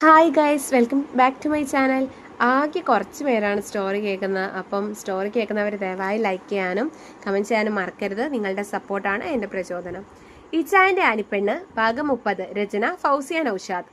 Hi guys welcome back to my channel ആകെ കുറച്ച് പേരാണ് സ്റ്റോറി കേൾക്കുന്നത് അപ്പം സ്റ്റോറി കേൾക്കുന്നവർ ദയവായി ലൈക്ക് ചെയ്യാനും കമന്റ് ചെയ്യാനും മറക്കരുത്. നിങ്ങളുടെ സപ്പോർട്ടാണ് എന്റെ പ്രചോദനം. ഇച്ചായന്റെ അനിപ്പെണ്ണ് ഭാഗം മുപ്പത് രചന ഫൗസിയ നൌഷാദ്.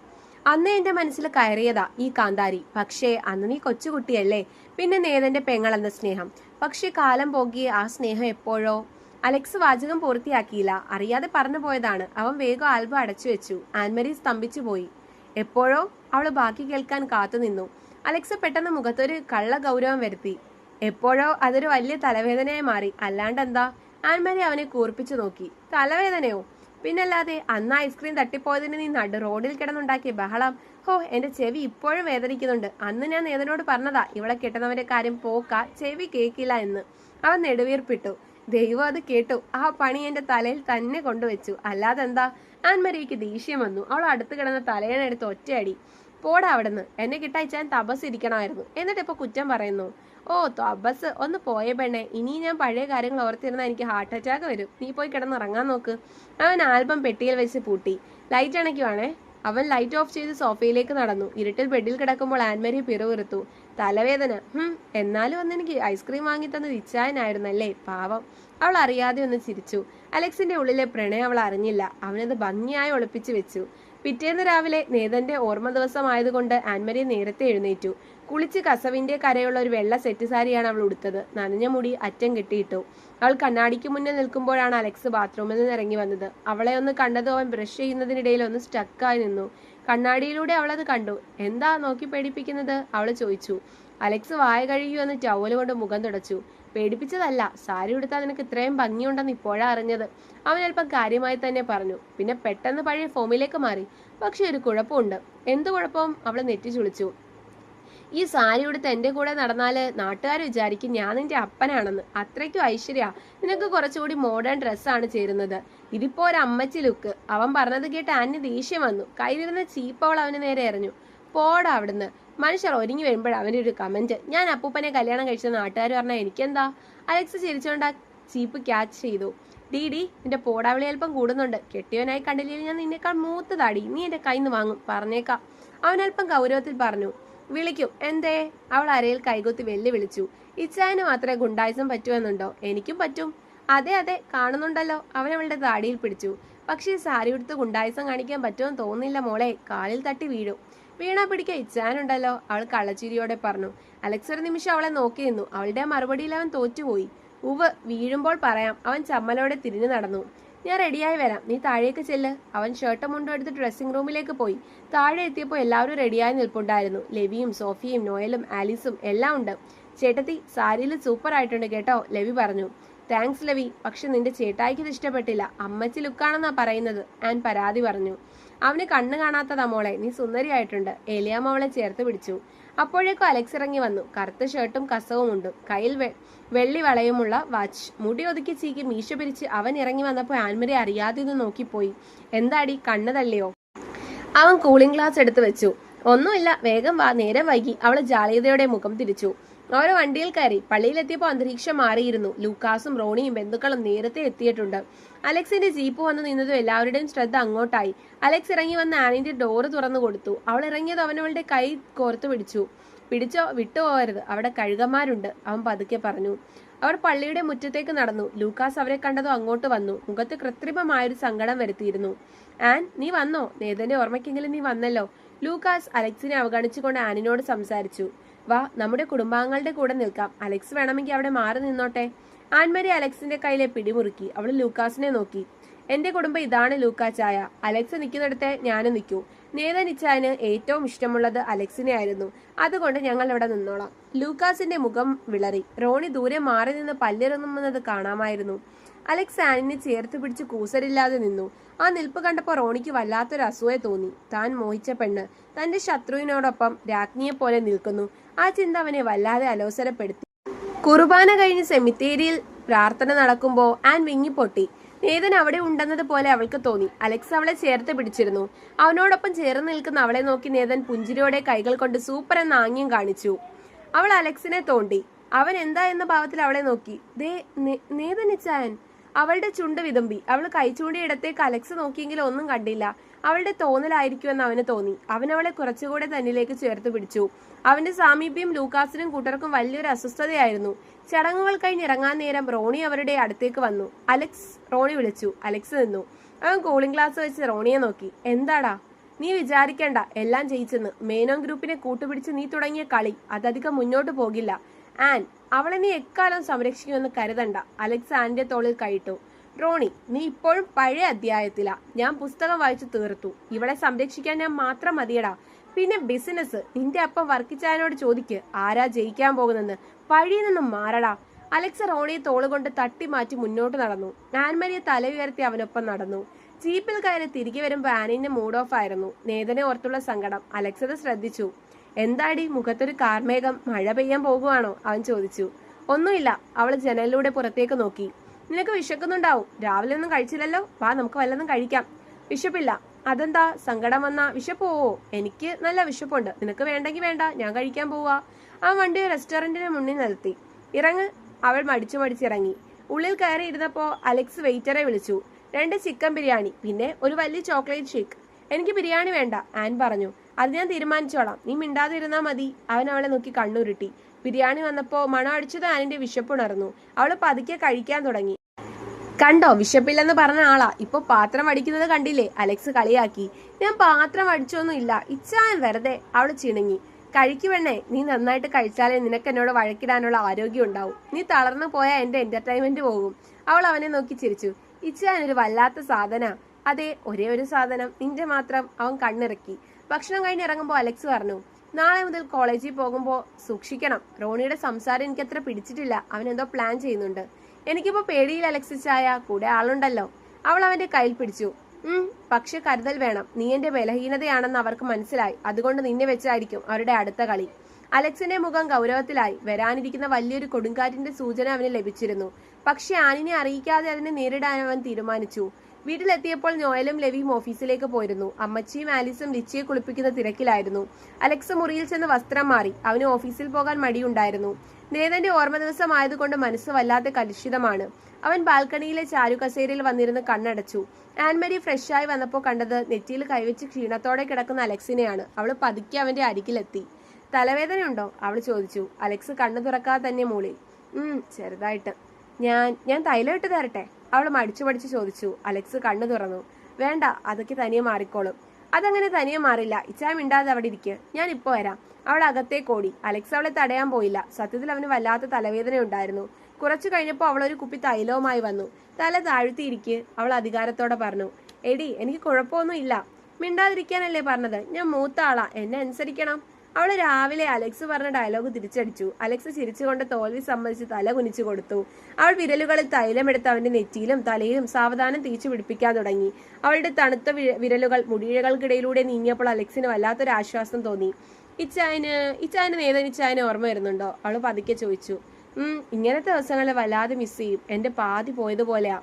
അന്ന് എന്റെ മനസ്സിൽ കയറിയതാ ഈ കാന്താരി. പക്ഷേ അന്ന് നീ കൊച്ചുകുട്ടിയല്ലേ? പിന്നെ നേതന്റെ പെങ്ങളെന്ന സ്നേഹം? പക്ഷേ കാലം പോകി ആ സ്നേഹം എപ്പോഴോ? അലക്സ് വാചകം പൂർത്തിയാക്കിയില്ല. അറിയാതെ പറഞ്ഞു പോയതാണ്. അവൻ വേഗം ആൽബം അടച്ചു വെച്ചു. ആൻമരി സ്തംഭിച്ചു പോയി എപ്പോഴോ അവൾ ബാക്കി കേൾക്കാൻ കാത്തുനിന്നു അലക്സ പെട്ടെന്ന് മുഖത്തൊരു കള്ള ഗൗരവം വരുത്തി. എപ്പോഴോ അതൊരു വലിയ തലവേദനയായി മാറി. അല്ലാണ്ട് എന്താ ആൻമാരി അവനെ കൂർപ്പിച്ചു നോക്കി. തലവേദനയോ? പിന്നല്ലാതെ അന്ന് ഐസ്ക്രീം തട്ടിപ്പോയതിന് നീ നടു റോഡിൽ കിടന്നുണ്ടാക്കിയ ബഹളം. ഹോ എന്റെ ചെവി ഇപ്പോഴും വേദനിക്കുന്നുണ്ട്. അന്ന് ഞാൻ നേതനോട് പറഞ്ഞതാ ഇവിടെ കിട്ടുന്നവന്റെ കാര്യം പോക്ക ചെവി കേക്കില്ല എന്ന്. അവൻ നെടുവീർപ്പിട്ടു. ദൈവം അത് കേട്ടു. ആ പണി എന്റെ തലയിൽ തന്നെ കൊണ്ടുവച്ചു. അല്ലാതെ ആൻമരിക്ക് ദേഷ്യം വന്നു. അവൾ അടുത്ത് കിടന്ന തലയണെടുത്ത് ഒറ്റയടി. പോടാ അവിടുന്ന്. എന്നെ കിട്ടായിച്ചാൻ തപസ് ഇരിക്കണമായിരുന്നു. എന്നിട്ട് ഇപ്പൊ കുറ്റം പറയുന്നു. ഓ തപസ്. ഒന്ന് പോയ പെണ്ണെ. ഇനി ഞാൻ പഴയ കാര്യങ്ങൾ ഓർത്തിരുന്നാൽ എനിക്ക് ഹാർട്ട് അറ്റാക്ക് വരും. നീ പോയി കിടന്ന് ഇറങ്ങാൻ നോക്ക്. അവൻ ആൽബം പെട്ടിയിൽ വെച്ച് പൂട്ടി. ലൈറ്റ് അണയ്ക്കുവാണേ. അവൻ ലൈറ്റ് ഓഫ് ചെയ്ത് സോഫയിലേക്ക് നടന്നു. ഇരുട്ടിൽ ബെഡിൽ കിടക്കുമ്പോൾ ആൻമരി പിറുവിറുത്തു തലവേദന. എന്നാലും അന്ന് എനിക്ക് ഐസ്ക്രീം വാങ്ങി തന്നത് ഇച്ചായനായിരുന്നല്ലേ പാവം. അവൾ അറിയാതെ ഒന്ന് ചിരിച്ചു. അലക്സിന്റെ ഉള്ളിലെ പ്രണയം അവൾ അറിഞ്ഞില്ല. അവനത് ഭംഗിയായി ഒളിപ്പിച്ചു വെച്ചു. പിറ്റേന്ന് രാവിലെ നേതന്റെ ഓർമ്മ ദിവസമായതുകൊണ്ട് ആൻമരി നേരത്തെ എഴുന്നേറ്റു. കുളിച്ച് കസവിന്റെ കരയുള്ള ഒരു വെള്ള സെറ്റ് സാരിയാണ് അവൾ ഉടുത്തത്. നനഞ്ഞ മുടി അറ്റം കെട്ടിയിട്ടു. അവൾ കണ്ണാടിക്ക് മുന്നിൽ നിൽക്കുമ്പോഴാണ് അലക്സ് ബാത്റൂമിൽ നിന്ന് ഇറങ്ങി വന്നത്. അവളെ ഒന്ന് കണ്ടത് അവൻ ബ്രഷ് ചെയ്യുന്നതിനിടയിൽ ഒന്ന് സ്റ്റക്കായി നിന്നു. കണ്ണാടിയിലൂടെ അവളത് കണ്ടു. എന്താ നോക്കി പേടിപ്പിക്കുന്നത്? അവൾ ചോദിച്ചു. അലക്സ് വായ കഴിയൂ എന്ന് ടവൽ കൊണ്ട് മുഖം തുടച്ചു. പേടിപ്പിച്ചതല്ല. സാരി ഉടുത്താൽ നിനക്ക് ഇത്രയും ഭംഗിയുണ്ടെന്ന് ഇപ്പോഴാ അറിഞ്ഞത്. അവൻ അല്പം കാര്യമായി തന്നെ പറഞ്ഞു. പിന്നെ പെട്ടെന്ന് പഴയ ഫോമിലേക്ക് മാറി. പക്ഷെ ഒരു കുഴപ്പമുണ്ട്. എന്ത് കുഴപ്പം? അവൾ നെറ്റി ചുളിച്ചു ഈ സാരി ഉടുത്ത് എന്റെ കൂടെ നടന്നാൽ നാട്ടുകാർ വിചാരിക്കും ഞാൻ നിന്റെ അപ്പനാണെന്ന്. അത്രയ്ക്കും ഐശ്വര്യ. നിനക്ക് കുറച്ചുകൂടി മോഡേൺ ഡ്രസ്സാണ് ചേരുന്നത്. ഇതിപ്പോ ഒരു അമ്മച്ചി ലുക്ക് അവൻ പറഞ്ഞത് കേട്ട് അന്യ ദേഷ്യം വന്നു. കയ്യിലിരുന്ന ചീപ്പവൾ അവന് നേരെ എറിഞ്ഞു. പോടാ അവിടുന്ന്. മനുഷ്യർ ഒരുങ്ങി വരുമ്പോൾ അവന്റെ ഒരു കമന്റ് ഞാൻ അപ്പൂപ്പനെ കല്യാണം കഴിച്ച നാട്ടുകാർ പറഞ്ഞാൽ എനിക്കെന്താ? അലക്സ് ചിരിച്ചോണ്ട് ആ ചീപ്പ് ക്യാച്ച് ചെയ്തു. ഡി ഡി നിന്റെ പോടാവിളി അല്പം കൂടുന്നുണ്ട്. കെട്ടിയവനായി കണ്ടില്ലെങ്കിൽ ഞാൻ നിന്നേക്കാൾ മൂത്തതാടി. നീ എന്റെ കയ്യിൽ നിന്ന് വാങ്ങും. പറഞ്ഞേക്കാം. അവനൽപ്പം ഗൗരവത്തിൽ പറഞ്ഞു. വിളിക്കും. എന്തേ? അവൾ അരയിൽ കൈകൊത്തി വെല്ലു വിളിച്ചു ഇച്ചായന് മാത്രമേ ഗുണ്ടായിസം പറ്റുമെന്നുണ്ടോ എനിക്കും പറ്റും. അതെ അതെ കാണുന്നുണ്ടല്ലോ. അവൻ അവളുടെ താടിയിൽ പിടിച്ചു. പക്ഷേ സാരി ഉടുത്ത് ഗുണ്ടായിസം കാണിക്കാൻ പറ്റുമെന്ന് തോന്നില്ല മോളെ. കാലിൽ തട്ടി വീഴും. വീണ പിടിക്കാൻ ഇച്ചാനുണ്ടല്ലോ അവൾ കള്ളച്ചിരിയോടെ പറഞ്ഞു. അലക്സ് ഒരു നിമിഷം അവളെ നോക്കി നിന്നു. അവളുടെ മറുപടിയിൽ അവൻ തോറ്റുപോയി. ഉവ് വീഴുമ്പോൾ പറയാം. അവൻ ചമ്മലോടെ തിരിഞ്ഞു നടന്നു. ഞാൻ റെഡിയായി വരാം. നീ താഴേക്ക് ചെല്ല്. അവൻ ഷർട്ടും മുണ്ടും എടുത്ത് ഡ്രസ്സിംഗ് റൂമിലേക്ക് പോയി. താഴെ എത്തിയപ്പോൾ എല്ലാവരും റെഡിയായി നിൽപ്പുണ്ടായിരുന്നു. ലെവിയും സോഫിയും നോയലും ആലീസും എല്ലാം ഉണ്ട്. ചേട്ടത്തി സാരിയിൽ സൂപ്പർ ആയിട്ടുണ്ട് കേട്ടോ ലെവി പറഞ്ഞു. Thanks Levi. പക്ഷെ നിന്റെ ചേട്ടായിക്ക് ഇത് ഇഷ്ടപ്പെട്ടില്ല. അമ്മച്ചി ലുക്കാണെന്നാ പറയുന്നത്. ആൻ പരാതി പറഞ്ഞു. അവന് കണ്ണു കാണാത്തതാ മോളെ. നീ സുന്ദരിയായിട്ടുണ്ട് ഏലിയാമ്മ അവളെ ചേർത്ത് പിടിച്ചു. അപ്പോഴേക്കും അലക്സ് ഇറങ്ങി വന്നു. കറുത്ത ഷർട്ടും കസവും ഉണ്ട്. കയ്യിൽ വെള്ളി വളയുമുള്ള വാച്ച്. മുടി ഒതുക്കി ചീക്കി മീശ പിരിച്ച് അവൻ ഇറങ്ങി വന്നപ്പോൾ ആൻമരി അറിയാതെ ഇത് നോക്കിപ്പോയി. എന്താടി കണ്ണ് തള്ളിയോ? അവൻ കൂളിംഗ് ഗ്ലാസ് എടുത്തു വെച്ചു. ഒന്നുമില്ല വേഗം വാ നേരം വൈകി. അവൾ ജാളിയതയുടെ മുഖം തിരിച്ചു. ഓരോ വണ്ടിയിൽ കയറി. പള്ളിയിലെത്തിയപ്പോൾ അന്തരീക്ഷം മാറിയിരുന്നു. ലൂക്കാസും റോണിയും ബന്ധുക്കളും നേരത്തെ എത്തിയിട്ടുണ്ട്. അലക്സിന്റെ ജീപ്പ് വന്ന് നിന്നതും എല്ലാവരുടെയും ശ്രദ്ധ അങ്ങോട്ടായി. അലക്സ് ഇറങ്ങി വന്ന് ആനിന്റെ ഡോറ് തുറന്നു കൊടുത്തു. അവൾ ഇറങ്ങിയത് അവനവളുടെ കൈ കോർത്തു പിടിച്ചു. പിടിച്ചോ വിട്ടുപോകരുത് അവിടെ കഴുകന്മാരുണ്ട്. അവൻ പതുക്കെ പറഞ്ഞു. അവർ പള്ളിയുടെ മുറ്റത്തേക്ക് നടന്നു. ലൂക്കാസ് അവരെ കണ്ടതോ അങ്ങോട്ട് വന്നു. മുഖത്ത് കൃത്രിമമായൊരു സങ്കടം വരുത്തിയിരുന്നു. ആൻ നീ വന്നോ? നേതന്റെ ഓർമ്മയ്ക്കെങ്കിലും നീ വന്നല്ലോ. ലൂക്കാസ് അലക്സിനെ അവഗണിച്ചുകൊണ്ട് ആനിനോട് സംസാരിച്ചു. വാ നമ്മുടെ കുടുംബാംഗങ്ങളുടെ കൂടെ നിൽക്കാം. അലക്സ് വേണമെങ്കിൽ അവിടെ മാറി നിന്നോട്ടെ. ആൻമരി അലക്സിന്റെ കയ്യിലെ പിടിമുറുക്കി അവൾ ലൂക്കാസിനെ നോക്കി. എന്റെ കുടുംബം ഇതാണ് ലൂക്കാച്ചായ അലക്സ് നിൽക്കുന്നിടത്തെ ഞാനും നിൽക്കൂ. നേതനിച്ചായന് ഏറ്റവും ഇഷ്ടമുള്ളത് അലക്സിനെ ആയിരുന്നു അതുകൊണ്ട് ഞങ്ങൾ ഇവിടെ നിന്നോളാം. ലൂക്കാസിന്റെ മുഖം വിളറി. റോണി ദൂരെ മാറി നിന്ന് പല്ലിറങ്ങുന്നത് കാണാമായിരുന്നു. അലക്സ് ആനിനെ ചേർത്ത് പിടിച്ച് കൂസരില്ലാതെ നിന്നു. ആ നിൽപ്പ് കണ്ടപ്പോൾ റോണിക്ക് വല്ലാത്തൊരു അസൂയ തോന്നി. താൻ മോഹിച്ച പെണ്ണ്. തന്റെ ശത്രുവിനോടൊപ്പം രാജ്ഞിയെ പോലെ നിൽക്കുന്നു. ആ ചിന്ത അവനെ വല്ലാതെ അലോസരപ്പെടുത്തി. കുർബാന കഴിഞ്ഞ് സെമിത്തേരിയിൽ പ്രാർത്ഥന നടക്കുമ്പോൾ ആൻ വിങ്ങിപ്പൊട്ടി. നേതൻ അവിടെ ഉണ്ടെന്നത് പോലെ അവൾക്ക് തോന്നി. അലക്സ് അവളെ ചേർത്ത് പിടിച്ചിരുന്നു. അവനോടൊപ്പം ചേർന്ന് നിൽക്കുന്ന അവളെ നോക്കി നേതൻ പുഞ്ചിരിയോടെ കൈകൾ കൊണ്ട് സൂപ്പർ എന്ന ആംഗ്യം കാണിച്ചു. അവൾ അലക്സിനെ തോണ്ടി. അവൻ എന്താ എന്ന ഭാവത്തിൽ അവളെ നോക്കി. ദേ നേതനിച്ചാൻ അവളുടെ ചുണ്ട് വിതുമ്പി. അവൾ കൈ ഇടത്തേക്ക് അലക്സ് നോക്കിയെങ്കിലും ഒന്നും കണ്ടില്ല. അവളുടെ തോന്നലായിരിക്കുമെന്ന് അവന് തോന്നി. അവൻ അവളെ കുറച്ചുകൂടെ തന്നിലേക്ക് ചേർത്ത് പിടിച്ചു. അവന്റെ സാമീപ്യം ലൂക്കാസിനും കൂട്ടർക്കും വലിയൊരു അസ്വസ്ഥതയായിരുന്നു. ചടങ്ങുകൾ കഴിഞ്ഞ് ഇറങ്ങാൻ നേരം റോണി അവരുടെ അടുത്തേക്ക് വന്നു. അലക്സ് റോണി വിളിച്ചു. അലക്സ് നിന്നു. അവൻ കൂളിംഗ് ഗ്ലാസ് വെച്ച് റോണിയെ നോക്കി. എന്താടാ? നീ വിചാരിക്കണ്ട. എല്ലാം ജയിച്ചെന്ന്. മേനോൻ ഗ്രൂപ്പിനെ കൂട്ടുപിടിച്ച് നീ തുടങ്ങിയ കളി. അതധികം മുന്നോട്ട് പോകില്ല. ആൻ അവളെ നീ എക്കാലം സംരക്ഷിക്കുമെന്ന് കരുതണ്ട. അലക്സ് ആന്റെ തോളിൽ കൈയിട്ടു. റോണി നീ ഇപ്പോഴും പഴയ അധ്യായത്തിലാ. ഞാൻ പുസ്തകം വായിച്ചു തീർത്തു. ഇവളെ സംരക്ഷിക്കാൻ ഞാൻ മാത്രം മതിയടാ. പിന്നെ ബിസിനസ്. നിന്റെ അപ്പം വർക്കിച്ചായനോട് ചോദിക്ക്. ആരാ ജയിക്കാൻ പോകുന്നെന്ന്. പഴിയിൽ നിന്നും മാറടാ. അലക്സ് റോണിയെ തോളുകൊണ്ട് തട്ടി മാറ്റി മുന്നോട്ട് നടന്നു. ആൻമരിയെ തല ഉയർത്തി അവനൊപ്പം നടന്നു. ജീപ്പിൽ കയറി തിരികെ വരുമ്പോൾ ആനിന്റെ മൂഡ് ഓഫ് ആയിരുന്നു. നേതനെ ഓർത്തുള്ള സങ്കടം. അലക്സ് അത് ശ്രദ്ധിച്ചു. എന്താടി മുഖത്തൊരു കാർമേഘം? മഴ പെയ്യാൻ പോകുവാണോ? അവൻ ചോദിച്ചു. ഒന്നുമില്ല. അവൾ ജനലിലൂടെ പുറത്തേക്ക് നോക്കി. നിനക്ക് വിശക്കുന്നുണ്ടാവും. രാവിലെ ഒന്നും കഴിച്ചില്ലല്ലോ? വാ നമുക്ക് വല്ലതും കഴിക്കാം. വിശപ്പില്ല. അതെന്താ? സങ്കടം വന്ന വിശപ്പോവോ എനിക്ക് നല്ല വിശപ്പുണ്ട്. നിനക്ക് വേണ്ടെങ്കിൽ വേണ്ട. ഞാൻ കഴിക്കാൻ പോവാ. ആ വണ്ടി റെസ്റ്റോറന്റിന് മുന്നിൽ നിർത്തി. ഇറങ്ങ്. അവൾ മടിച്ചു മടിച്ചിറങ്ങി. ഉള്ളിൽ കയറി ഇരുന്നപ്പോ അലക്സ് വെയിറ്ററെ വിളിച്ചു. രണ്ട് ചിക്കൻ ബിരിയാണി പിന്നെ ഒരു വലിയ ചോക്ലേറ്റ് ഷേക്ക്. എനിക്ക് ബിരിയാണി വേണ്ട ആൻ പറഞ്ഞു. അത് ഞാൻ തീരുമാനിച്ചോളാം. നീ മിണ്ടാതിരുന്നാ മതി. അവൻ അവളെ നോക്കി കണ്ണുരുട്ടി. ബിരിയാണി വന്നപ്പോ മണം അടിച്ചത് ആനിന്റെ വിശപ്പുണർന്നു അവൾ പതുക്കെ കഴിക്കാൻ തുടങ്ങി. കണ്ടോ വിശപ്പില്ലെന്ന് പറഞ്ഞ ആളാ. ഇപ്പൊ പാത്രം അടിക്കുന്നത് കണ്ടില്ലേ? അലക്സ് കളിയാക്കി. ഞാൻ പാത്രം അടിച്ചൊന്നും ഇല്ല. ഇച്ചാൻ വെറുതെ. അവൾ ചിണുങ്ങി. കഴിക്കുവെണ്ണേ നീ നന്നായിട്ട് കഴിച്ചാലേ നിനക്ക് എന്നോട് വഴക്കിടാനുള്ള ആരോഗ്യം ഉണ്ടാവും. നീ തളർന്നു പോയാൽ എന്റെ എന്റർടൈൻമെന്റ് പോകും. അവൾ അവനെ നോക്കി ചിരിച്ചു. ഇച്ചാൻ ഒരു വല്ലാത്ത സാധന. അതെ ഒരേ ഒരു സാധനം. നിന്റെ മാത്രം അവൻ കണ്ണിറക്കി. ഭക്ഷണം കഴിഞ്ഞ് ഇറങ്ങുമ്പോൾ അലക്സ് പറഞ്ഞു നാളെ മുതൽ കോളേജിൽ പോകുമ്പോൾ സൂക്ഷിക്കണം. റോണിയുടെ സംസാരം എനിക്ക് അത്ര പിടിച്ചിട്ടില്ല. അവൻ എന്തോ പ്ലാൻ ചെയ്യുന്നുണ്ട്. എനിക്കിപ്പോൾ പേടിയിൽ അലക്സ് ചായ. കൂടെ ആളുണ്ടല്ലോ. അവൾ അവന്റെ കയ്യിൽ പിടിച്ചു. ഉം പക്ഷെ കരുതൽ വേണം. നീ എന്റെ ബലഹീനതയാണെന്ന് അവർക്ക് മനസ്സിലായി. അതുകൊണ്ട് നിന്നെ വെച്ചായിരിക്കും അവരുടെ അടുത്ത കളി. അലക്സിന്റെ മുഖം ഗൗരവത്തിലായി. വരാനിരിക്കുന്ന വലിയൊരു കൊടുങ്കാറ്റിന്റെ സൂചന അവന് ലഭിച്ചിരുന്നു. പക്ഷെ ആനിനെ അറിയിക്കാതെ അതിനെ നേരിടാൻ അവൻ തീരുമാനിച്ചു. വീട്ടിലെത്തിയപ്പോൾ നോയലും ലവിയും ഓഫീസിലേക്ക് പോയിരുന്നു. അമ്മച്ചിയും ആലിസും ലിച്ചിയെ കുളിപ്പിക്കുന്ന തിരക്കിലായിരുന്നു. അലക്സ് മുറിയിൽ ചെന്ന് വസ്ത്രം മാറി. അവന് ഓഫീസിൽ പോകാൻ മടിയുണ്ടായിരുന്നു. നേതന്റെ ഓർമ്മ ദിവസമായതുകൊണ്ട് മനസ്സ് വല്ലാതെ കലുഷിതമാണ്. അവൻ ബാൽക്കണിയിലെ ചാരു കസേരയിൽ വന്നിരുന്ന് കണ്ണടച്ചു. ആൻമരി ഫ്രഷായി വന്നപ്പോൾ കണ്ടത് നെറ്റിയിൽ കൈവച്ച് ക്ഷീണത്തോടെ കിടക്കുന്ന അലക്സിനെയാണ്. അവൾ പതുക്കെ അവന്റെ അരികിലെത്തി. തലവേദനയുണ്ടോ? അവൾ ചോദിച്ചു. അലക്സ് കണ്ണു തുറക്കാതെ തന്നെ മൂളി ഉം ചെറുതായിട്ട്. ഞാൻ ഞാൻ തൈലം ഇട്ട് തരട്ടെ? അവൾ മടിച്ചു മടിച്ചു ചോദിച്ചു അലക്സ് കണ്ണു തുറന്നു. വേണ്ട അതൊക്കെ തനിയെ മാറിക്കോളും. അതങ്ങനെ തനിയെ മാറില്ല. ഇച്ചാ മിണ്ടാതെ അവിടെ ഇരിക്കുക ഞാൻ ഇപ്പോ വരാം. അവൾ അകത്തേക്ക് ഓടി. അലക്സ് അവളെ തടയാൻ പോയില്ല. സത്യത്തിൽ അവന് വല്ലാത്ത തലവേദന ഉണ്ടായിരുന്നു. കുറച്ചു കഴിഞ്ഞപ്പോൾ അവൾ ഒരു കുപ്പി തൈലവുമായി വന്നു. തല താഴ്ത്തിയിരിക്ക് അവൾ അധികാരത്തോടെ പറഞ്ഞു എടി എനിക്ക് കുഴപ്പമൊന്നും ഇല്ല. മിണ്ടാതിരിക്കാനല്ലേ പറഞ്ഞത്? ഞാൻ മൂത്ത ആളാ. എന്നെ അനുസരിക്കണം. അവൾ രാവിലെ അലക്സ് പറഞ്ഞ ഡയലോഗ് തിരിച്ചടിച്ചു. അലക്സ് ചിരിച്ചുകൊണ്ട് തോൽവി സമ്മതിച്ച് തല കുനിച്ചു കൊടുത്തു. അവൾ വിരലുകളിൽ തൈലമെടുത്ത് അവന്റെ നെറ്റിയിലും തലയിലും സാവധാനം തീച്ചു പിടിപ്പിക്കാൻ തുടങ്ങി. അവളുടെ തണുത്ത വിരലുകൾ മുടിയിഴകൾക്കിടയിലൂടെ നീങ്ങിയപ്പോൾ അലക്സിന് വല്ലാത്തൊരു ആശ്വാസം തോന്നി. ഇച്ചായന് ഇച്ചായന് നേതൻ ഇച്ചായന് ഓർമ്മ വരുന്നുണ്ടോ? അവൾ പതുക്കെ ചോദിച്ചു. ഉം ഇങ്ങനത്തെ ദിവസങ്ങളിൽ വല്ലാതെ മിസ് ചെയ്യും. എന്റെ പാതി പോയതുപോലെയാ.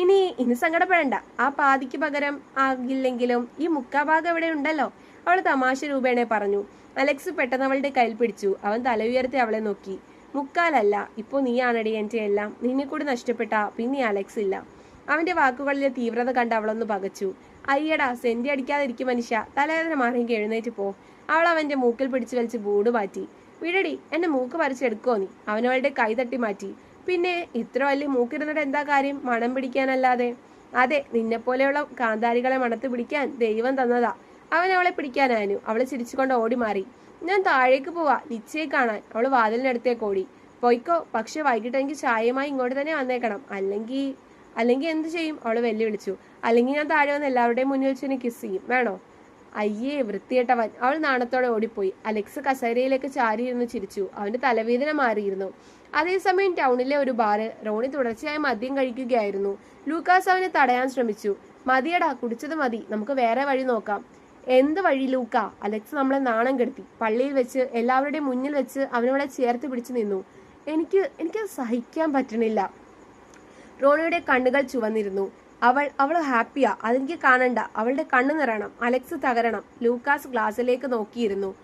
ഇനി ഇനി സങ്കടപ്പെടണ്ട. ആ പാതിക്ക് പകരം ആകില്ലെങ്കിലും ഈ മുക്കാഭാഗം ഇവിടെ ഉണ്ടല്ലോ? അവൾ തമാശ രൂപേണെ പറഞ്ഞു. അലക്സ് പെട്ടെന്ന് അവളുടെ കയ്യിൽ പിടിച്ചു. അവൻ തല ഉയർത്തി അവളെ നോക്കി. മുക്കാലല്ല ഇപ്പോ നീയാണടി എന്റെ എല്ലാം. നിന്നെ കൂടി നഷ്ടപ്പെട്ട പിന്നെ അലക്സ് ഇല്ല. അവന്റെ വാക്കുകളിലെ തീവ്രത കണ്ട് അവളൊന്ന് പകച്ചു. അയ്യടാ സെന്റി അടിക്കാതിരിക്കും മനുഷ്യ. തലവേദന മാറിയെങ്കിൽ എഴുന്നേറ്റ് പോ. അവൾ അവന്റെ മൂക്കിൽ പിടിച്ചു വലിച്ച് ബൂട് മാറ്റി. വിടടി എന്റെ മൂക്ക് പറിച്ചെടുക്കോ നീ? അവനവളുടെ കൈ തട്ടി മാറ്റി. പിന്നെ ഇത്ര വലിയ മൂക്കിരുന്നിട്ട് എന്താ കാര്യം? മണം പിടിക്കാനല്ലാതെ? അതെ നിന്നെപ്പോലെയുള്ള കാന്താരികളെ മണത്ത് പിടിക്കാൻ ദൈവം തന്നതാ. അവൻ അവളെ പിടിക്കാനായിരുന്നു. അവളെ ചിരിച്ചുകൊണ്ട് ഓടി മാറി. ഞാൻ താഴേക്ക് പോവാ. നിശ്ചയെ കാണാൻ. അവൾ വാതിലിനടുത്തേക്ക് ഓടി. പോയിക്കോ. പക്ഷെ വൈകിട്ട് എനിക്ക് ചായയുമായി ഇങ്ങോട്ട് തന്നെ വന്നേക്കണം. അല്ലെങ്കിൽ അല്ലെങ്കിൽ എന്ത് ചെയ്യും? അവൾ വെല്ലുവിളിച്ചു. അല്ലെങ്കിൽ ഞാൻ താഴെ വന്ന് എല്ലാവരുടെയും മുന്നിൽ വെച്ച് കിസ് ചെയ്യും. വേണോ? അയ്യേ വൃത്തിയേട്ടവൻ അവൾ നാണത്തോടെ ഓടിപ്പോയി. അലക്സ് കസേരയിലേക്ക് ചാരിയിരുന്ന് ചിരിച്ചു. അവന്റെ തലവേദന മാറിയിരുന്നു. അതേസമയം ടൗണിലെ ഒരു ബാറ് റോണി തുടർച്ചയായി മദ്യം കഴിക്കുകയായിരുന്നു. ലൂക്കാസ് അവനെ തടയാൻ ശ്രമിച്ചു. മതിയടാ കുടിച്ചത് മതി. നമുക്ക് വേറെ വഴി നോക്കാം. എന്ത് വഴി ലൂക്ക? അലക്സ് നമ്മളെ നാണം കെടുത്തി. പള്ളിയിൽ വെച്ച് എല്ലാവരുടെയും മുന്നിൽ വെച്ച് അവനവളെ ചേർത്ത് പിടിച്ചു നിന്നു. എനിക്ക് എനിക്ക് സഹിക്കാൻ പറ്റണില്ല. റോണിയുടെ കണ്ണുകൾ ചുവന്നിരുന്നു. അവൾ അവൾ ഹാപ്പിയാ. അതെനിക്ക് കാണണ്ട. അവളുടെ കണ്ണു നിറയണം. അലക്സ് തകരണം. ലൂക്കാസ് ഗ്ലാസിലേക്ക് നോക്കിയിരുന്നു.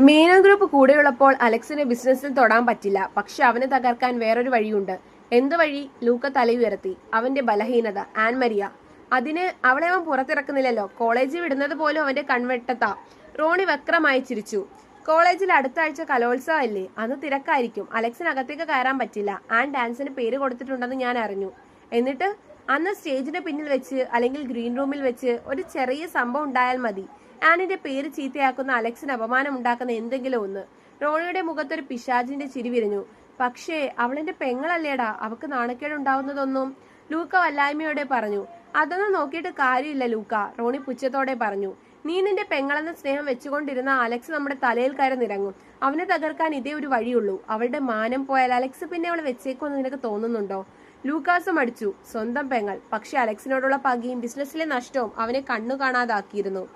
മീന ഗ്രൂപ്പ് കൂടെയുള്ളപ്പോൾ അലക്സിന് ബിസിനസ്സിൽ തൊടാൻ പറ്റില്ല. പക്ഷെ അവനെ തകർക്കാൻ വേറൊരു വഴിയുണ്ട്. എന്ത് വഴി? ലൂക്ക തലയുയർത്തി. അവന്റെ ബലഹീനത. ആൻമരിയ അതിന് അവളെ അവൻ പുറത്തിറക്കുന്നില്ലല്ലോ. കോളേജിൽ വിടുന്നത് പോലും അവന്റെ കൺവെട്ടത്താ. റോണി വക്രമായി ചിരിച്ചു. കോളേജിൽ അടുത്ത ആഴ്ച കലോത്സവം അല്ലേ അന്ന് തിരക്കായിരിക്കും. അലക്സിന് അകത്തേക്ക് കയറാൻ പറ്റില്ല. ആൻ ഡാൻസിന് പേര് കൊടുത്തിട്ടുണ്ടെന്ന് ഞാൻ അറിഞ്ഞു. എന്നിട്ട് അന്ന് സ്റ്റേജിന്റെ പിന്നിൽ വെച്ച് അല്ലെങ്കിൽ ഗ്രീൻ റൂമിൽ വെച്ച് ഒരു ചെറിയ സംഭവം ഉണ്ടായാൽ മതി. ആനിന്റെ പേര് ചീത്തയാക്കുന്ന അലക്സിന് അപമാനം ഉണ്ടാക്കുന്ന എന്തെങ്കിലും ഒന്ന്. റോണിയുടെ മുഖത്തൊരു പിശാജിന്റെ ചിരി വിരിഞ്ഞു. പക്ഷേ അവളെന്റെ പെങ്ങളല്ലേടാ. അവക്ക് നാണക്കേട് ഉണ്ടാവുന്നതൊന്നും ലൂക്ക വല്ലായ്മയോടെ പറഞ്ഞു. അതൊന്നും നോക്കിയിട്ട് കാര്യമില്ല ലൂക്ക. റോണി പുച്ഛത്തോടെ പറഞ്ഞു. നീ നിന്റെ പെങ്ങളെന്ന സ്നേഹം വെച്ചുകൊണ്ടിരുന്ന അലക്സ് നമ്മുടെ തലയിൽ കയറിനിറങ്ങും അവനെ തകർക്കാൻ ഇതേ ഒരു വഴിയുള്ളൂ. അവളുടെ മാനം പോയാൽ അലക്സ് പിന്നെ അവളെ വെച്ചേക്കുമെന്ന് നിനക്ക് തോന്നുന്നുണ്ടോ? ലൂക്കാസും അടിച്ചു സ്വന്തം പെങ്ങൾ. പക്ഷെ അലക്സിനോടുള്ള പകയും ബിസിനസ്സിലെ നഷ്ടവും അവനെ കണ്ണു കാണാതാക്കിയിരുന്നു.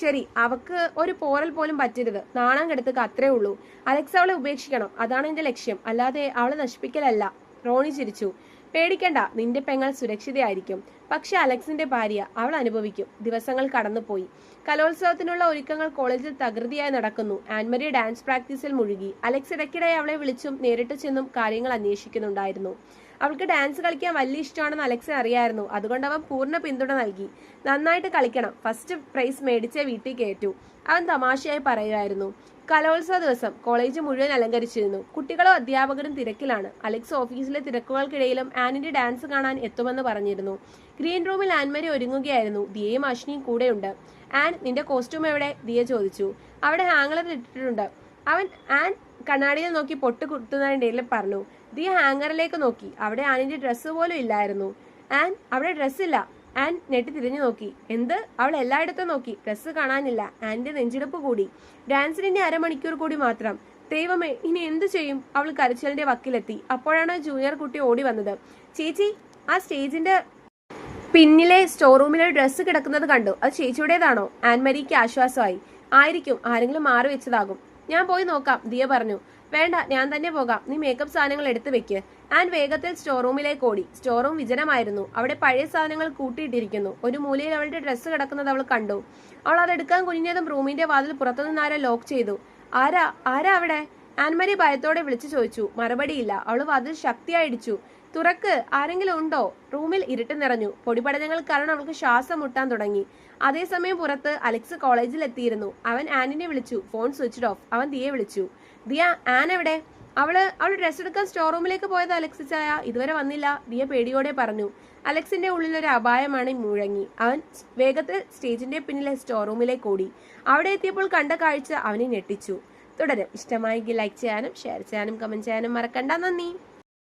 ശരി അവക്ക് ഒരു പോറൽ പോലും പറ്റരുത്. നാണം കെടുത്തുക അത്രേ ഉള്ളൂ. അലക്സ് അവളെ ഉപേക്ഷിക്കണം. അതാണ് എന്റെ ലക്ഷ്യം. അല്ലാതെ അവളെ നശിപ്പിക്കലല്ല. റോണി ചിരിച്ചു. പേടിക്കണ്ട നിന്റെ പെങ്ങൾ സുരക്ഷിതയായിരിക്കും. പക്ഷെ അലക്സിന്റെ ഭാര്യ അവൾ അനുഭവിക്കും. ദിവസങ്ങൾ കടന്നുപോയി. കലോത്സവത്തിനുള്ള ഒരുക്കങ്ങൾ കോളേജിൽ തകൃതിയായി നടക്കുന്നു. ആൻമരി ഡാൻസ് പ്രാക്ടീസിൽ മുഴുകി. അലക്സ് ഇടയ്ക്കിടെ അവളെ വിളിച്ചും നേരിട്ട് ചെന്നും കാര്യങ്ങൾ അന്വേഷിക്കുന്നുണ്ടായിരുന്നു. അവൾക്ക് ഡാൻസ് കളിക്കാൻ വലിയ ഇഷ്ടമാണെന്ന് അലക്സിന് അറിയായിരുന്നു. അതുകൊണ്ട് അവൻ പൂർണ പിന്തുണ നൽകി. നന്നായിട്ട് കളിക്കണം. ഫസ്റ്റ് പ്രൈസ് മേടിച്ചേ വീട്ടിൽ കയറ്റു. അവൻ തമാശയായി പറയുമായിരുന്നു. കലോത്സവ ദിവസം കോളേജ് മുഴുവൻ അലങ്കരിച്ചിരുന്നു. കുട്ടികളും അധ്യാപകരും തിരക്കിലാണ്. അലക്സ് ഓഫീസിലെ തിരക്കുകൾക്കിടയിലും ആനിന്റെ ഡാൻസ് കാണാൻ എത്തുമെന്ന് പറഞ്ഞിരുന്നു. ഗ്രീൻ റൂമിൽ ആൻമരി ഒരുങ്ങുകയായിരുന്നു. ദിയയും അശ്നിയും കൂടെയുണ്ട്. ആൻ നിന്റെ കോസ്റ്റ്യൂം എവിടെ? ദിയ ചോദിച്ചു. അവിടെ ഹാങ്ങളർ ഇട്ടിട്ടുണ്ട്. അവൻ ആൻ കണ്ണാടിയിൽ നോക്കി പൊട്ട് കുത്തുന്നതിനിടയിൽ പറഞ്ഞു. ദിയ ഹാങ്ങറിലേക്ക് നോക്കി. അവിടെ ആനിന്റെ ഡ്രസ്സ് പോലും ഇല്ലായിരുന്നു. ആൻ അവിടെ ഡ്രസ്സില്ല ആൻ നെട്ടി തിരിഞ്ഞു നോക്കി. എന്ത്? അവൾ എല്ലായിടത്തും നോക്കി. ഡ്രസ്സ് കാണാനില്ല. ആന്റെ നെഞ്ചിടപ്പ് കൂടി. ഡാൻസിനെ അരമണിക്കൂർ കൂടി മാത്രം. ദൈവമേ ഇനി എന്തു ചെയ്യും? അവൾ കരച്ചിലിന്റെ വക്കിലെത്തി. അപ്പോഴാണ് ജൂനിയർ കുട്ടി ഓടി വന്നത്. ചേച്ചി ആ സ്റ്റേജിന്റെ പിന്നിലെ സ്റ്റോർ റൂമിലെ ഡ്രസ്സ് കിടക്കുന്നത് കണ്ടു. അത് ചേച്ചിയുടേതാണോ? ആൻമരിക്ക് ആശ്വാസമായി. ആയിരിക്കും. ആരെങ്കിലും മാറി വെച്ചതാകും. ഞാൻ പോയി നോക്കാം ദിയ പറഞ്ഞു. വേണ്ട ഞാൻ തന്നെ പോകാം. നീ മേക്കപ്പ് സാധനങ്ങൾ എടുത്തു വെക്ക്. ആൻ വേഗത്തിൽ സ്റ്റോർ റൂമിലേക്ക് ഓടി. സ്റ്റോർ റൂം വിജനമായിരുന്നു. അവിടെ പഴയ സാധനങ്ങൾ കൂട്ടിയിട്ടിരിക്കുന്നു. ഒരു മൂലയിൽ അവളുടെ ഡ്രസ്സ് കിടക്കുന്നത് അവൾ കണ്ടു. അവൾ അതെടുക്കാൻ കുനിഞ്ഞതും റൂമിന്റെ വാതിൽ പുറത്തുനിന്ന് ആരാ ലോക്ക് ചെയ്തു. ആരാ? ആരാ അവിടെ? ആൻമരി ഭയത്തോടെ വിളിച്ചു ചോദിച്ചു. മറുപടിയില്ല. അവൾ വാതിൽ ശക്തിയായി ഇടിച്ചു. തുറക്ക്. ആരെങ്കിലും ഉണ്ടോ? റൂമിൽ ഇരുട്ട് നിറഞ്ഞു. പൊടിപടലങ്ങൾ കാരണം അവൾക്ക് ശ്വാസം മുട്ടാൻ തുടങ്ങി. അതേസമയം പുറത്ത് അലക്സ് കോളേജിൽ എത്തിയിരുന്നു അവൻ ആനിനെ വിളിച്ചു. Phone switch off. അവൻ ദിയെ വിളിച്ചു. ദിയ ആൻ എവിടെ? അവൾ അവൾ ഡ്രസ് എടുക്കാൻ സ്റ്റോർ റൂമിലേക്ക് പോയത് അലക്സ് ചായ. ഇതുവരെ വന്നില്ല. ദിയ പേടിയോടെ പറഞ്ഞു. അലക്സിന്റെ ഉള്ളിൽ ഒരു അപായമാണ് മുഴങ്ങി. അവൻ വേഗത്തിൽ സ്റ്റേജിന്റെ പിന്നിലെ സ്റ്റോർ റൂമിലേക്ക് ഓടി. അവിടെ എത്തിയപ്പോൾ കണ്ട കാഴ്ച അവനെ ഞെട്ടിച്ചു. തുടരും. ഇഷ്ടമായെങ്കിൽ ലൈക്ക് ചെയ്യാനും ഷെയർ ചെയ്യാനും കമന്റ് ചെയ്യാനും മറക്കണ്ട. നന്ദി.